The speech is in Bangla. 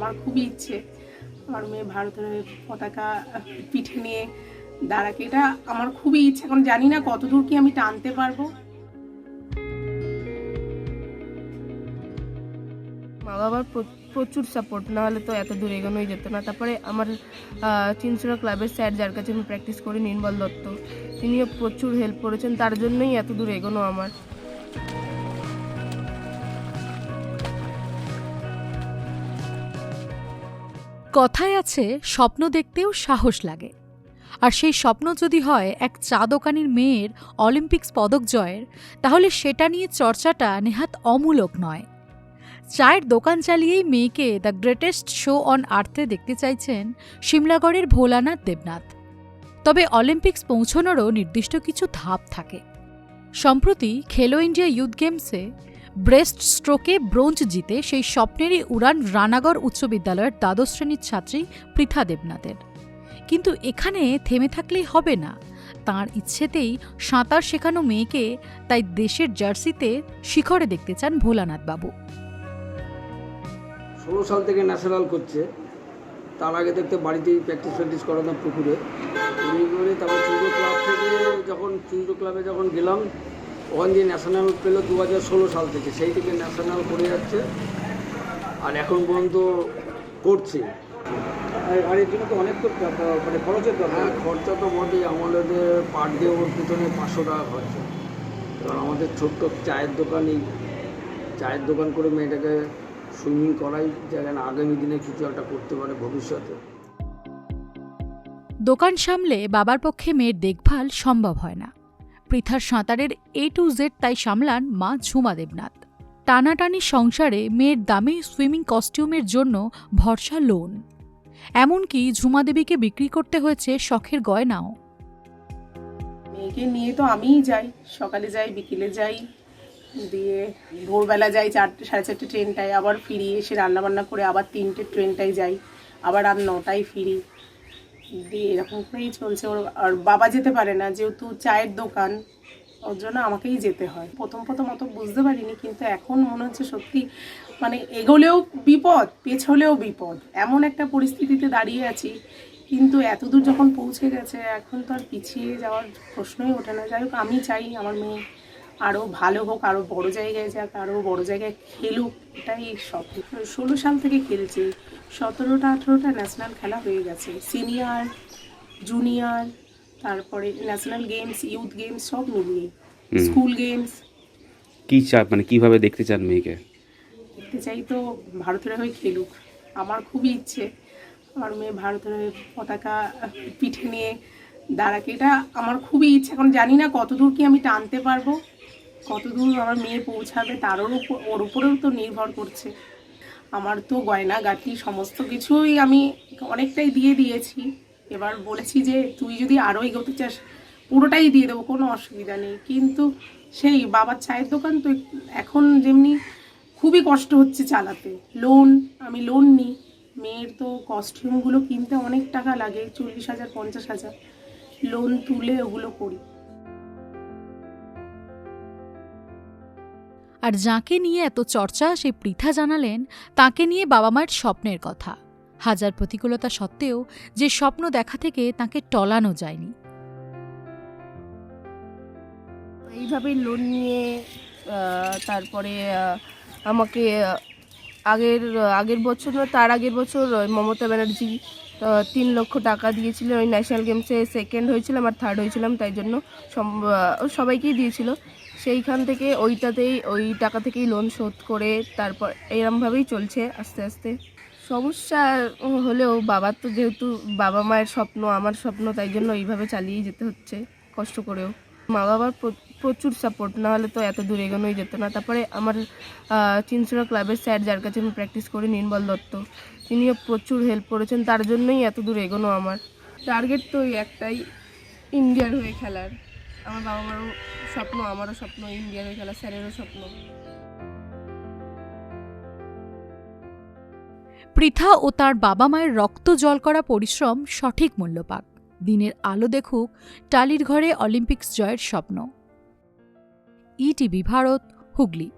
আমার খুবই ইচ্ছে। আমার মেয়ে ভারতের পতাকা পিঠে নিয়ে দাঁড়াকে। এটা আমার খুবই ইচ্ছে। এখন জানি না কতদূর কি আমি টানতে পারব। মা বাবার প্রচুর সাপোর্ট না হলে তো এত দূর এগোনোই যেত না। তারপরে আমার চিনচুরা ক্লাবের স্যার যার কাছে আমি প্র্যাকটিস করি, নির্মল দত্ত। তিনিও প্রচুর হেল্প করেছেন। তার জন্যই এত দূর এগোনো আমার। কথায় আছে, স্বপ্ন দেখতেও সাহস লাগে। আর সেই স্বপ্ন যদি হয় এক চা দোকানির মেয়ের অলিম্পিক্স পদক জয়ের, তাহলে সেটা নিয়ে চর্চাটা নেহাত অমূলক নয়। চায়ের দোকান চালিয়েই মেয়েকে দ্য গ্রেটেস্ট শো অন আর্থে দেখতে চাইছেন সিমলাগড়ের ভোলানাথ দেবনাথ। তবে অলিম্পিক্স পৌঁছনোরও নির্দিষ্ট কিছু ধাপ থাকে। সম্প্রতি খেলো ইন্ডিয়া ইউথ গেমসে ব্রেস্ট স্ট্রোকে ব্রোঞ্জ জিতে সেই স্বপ্নেরই উড়ান রানাগড় উচ্চ বিদ্যালয়ের দ্বাদশ শ্রেণির ছাত্রী পৃথা দেবনাথের। কিন্তু এখানে থেমে থাকলেই হবে না। তার ইচ্ছেতেই সাঁতার শেখানো মেয়েকে তাই দেশের জার্সিতে শিখরে দেখতে চান ভোলানাথ বাবু ষোলো সাল থেকে ন্যাশনাল করছে। তার আগে দেখতে বাড়িতেই প্র্যাকটিস প্র্যাকটিস করাতাম পুকুরে। তারপর চুজো ক্লাব থেকে যখন চুজো ক্লাবে যখন গেলাম ওখান দিয়ে ন্যাশনাল পেল দু হাজার ষোলো সাল থেকে। সেই থেকে ন্যাশনাল করে যাচ্ছে। আর এখন পর্যন্ত করছে। আর এর জন্য তো অনেক তো মানে খরচের দরকার। হ্যাঁ খরচা তো বটেই। আমাদের পার ডে ওর পিছনে পাঁচশো টাকা খরচা। এবার আমাদের ছোট্ট চায়ের দোকানই চায়ের দোকান করে মেয়েটাকে সুইমিং করাই যেন আগামী দিনে কিছু একটা করতে পারে ভবিষ্যতে। দোকান সামলে বাবার পক্ষে মেয়ের দেখভাল সম্ভব হয় না। পৃথার সাঁতারের এ টু জেড তাই সামলান মা ঝুমা দেবনাথ। টানাটানি সংসারে মেয়ের দামি সুইমিং কস্টিউমের জন্য ভরসা লোন। এমনকি ঝুমা দেবীকে বিক্রি করতে হয়েছে শখের গয়নাও। মেয়েকে নিয়ে তো আমিই যাই, সকালে যাই, বিকেলে যাই, দিয়ে ভোরবেলা যাই, চারটে, সাড়ে চারটে ট্রেনটায়, আবার ফিরি এসে রান্নাবান্না করে আবার তিনটে ট্রেনটায় যাই, আবার আর নটায় ফিরি। দিয়ে এরকম করেই চলছে, ওর আর বাবা যেতে পারে না, যেহেতু চায়ের দোকান, ওর জন্য আমাকেই যেতে হয়। প্রথম প্রথম অত বুঝতে পারিনি, কিন্তু এখন মনে হচ্ছে সত্যি মানে এগোলেও বিপদ, পেছলেও বিপদ। এমন একটা পরিস্থিতিতে দাঁড়িয়ে আছি, কিন্তু এতদূর যখন পৌঁছে গেছে, এখন তো আর পিছিয়ে যাওয়ার প্রশ্নই ওঠে না। যাই হোক, আমি চাই আমার মেয়ে আরও ভালো হোক, আরও বড় জায়গায় যাক, আরও বড় জায়গায় খেলুক, এটাই স্বপ্ন। ষোলো সাল থেকে খেলছি। সতেরোটা আঠেরোটা ন্যাশনাল খেলা হয়ে গেছে। সিনিয়র জুনিয়র তারপরে ন্যাশনাল গেমস ইউথ গেমস সব মিলিয়ে। স্কুল গেমস কি চা মানে কীভাবে দেখতে চান মেয়েকে? দেখতে চাই তো ভারতের হয়ে খেলুক। আমার খুবই ইচ্ছে। আমার মেয়ে ভারতের হয়ে পতাকা পিঠে নিয়ে দাঁড়াকে। এটা আমার খুবই ইচ্ছে। এখন জানি না কতদূর কি আমি টানতে পারব। কতদূর আমার মেয়ে পৌঁছাবে তারও উপর ওর উপরেও তো নির্ভর করছে। আমার তো গয়না গাটি সমস্ত কিছুই আমি অনেকটাই দিয়ে দিয়েছি। এবার বলেছি যে তুই যদি আরও এগোতে চাস, পুরোটাই দিয়ে দেবো, কোনো অসুবিধা নেই। কিন্তু সেই বাবার চায়ের দোকান তো এখন যেমনি খুবই কষ্ট হচ্ছে চালাতে। লোন, আমি লোন নিই। মেয়ের তো কস্টিউমগুলো কিনতে অনেক টাকা লাগে, চল্লিশ হাজার, পঞ্চাশ হাজার। লোন তুলে ওগুলো করি। আর যাকে নিয়ে এত চর্চা সেই পৃথা জানালেন, তাকে নিয়ে বাবা মায়ের স্বপ্নের কথা। হাজার প্রতিকূলতা সত্ত্বেও যে স্বপ্ন দেখা থেকে তাকে টলানো যায়নি। এইভাবেই লোন নিয়ে তারপরে আমাকে আগের আগের বছর তার আগের বছর মমতা ব্যানার্জি তিন লক্ষ টাকা দিয়েছিলেন ওই ন্যাশনাল গেমসে সেকেন্ড হয়েছিলাম আর থার্ড হয়েছিলাম, তাই জন্য সবাইকেই দিয়েছিল। সেইখান থেকে ওইটাতেই ওই টাকা থেকেই লোন শোধ করে তারপর এরমভাবেই চলছে আস্তে আস্তে। সমস্যা হলেও বাবার তো যেহেতু বাবা মায়ের স্বপ্ন আমার স্বপ্ন তাই জন্য এইভাবে চালিয়ে যেতে হচ্ছে কষ্ট করেও। মা বাবার প্রচুর সাপোর্ট না হলে তো এত দূর এগোনোই যেত না। তারপরে আমার আহ, চিনচুরা ক্লাবের স্যার যার কাছে আমি প্র্যাকটিস করি নির্মল দত্ত। তিনিও প্রচুর হেল্প করেছেন তার জন্যই এত দূর এগোনো আমার। টার্গেট তো ওই একটাই ইন্ডিয়ার হয়ে খেলার। আমার বাবা মারও স্বপ্ন, আমারও স্বপ্ন ইন্ডিয়ার হয়ে খেলা, স্যারেরও স্বপ্ন। পৃথা ও তার বাবা মায়ের রক্ত জল করা পরিশ্রম সঠিক মূল্য পাক দিনের আলো দেখুক, টালির ঘরে অলিম্পিক্স জয়ের স্বপ্ন। ইটিভি ভারত, হুগলি।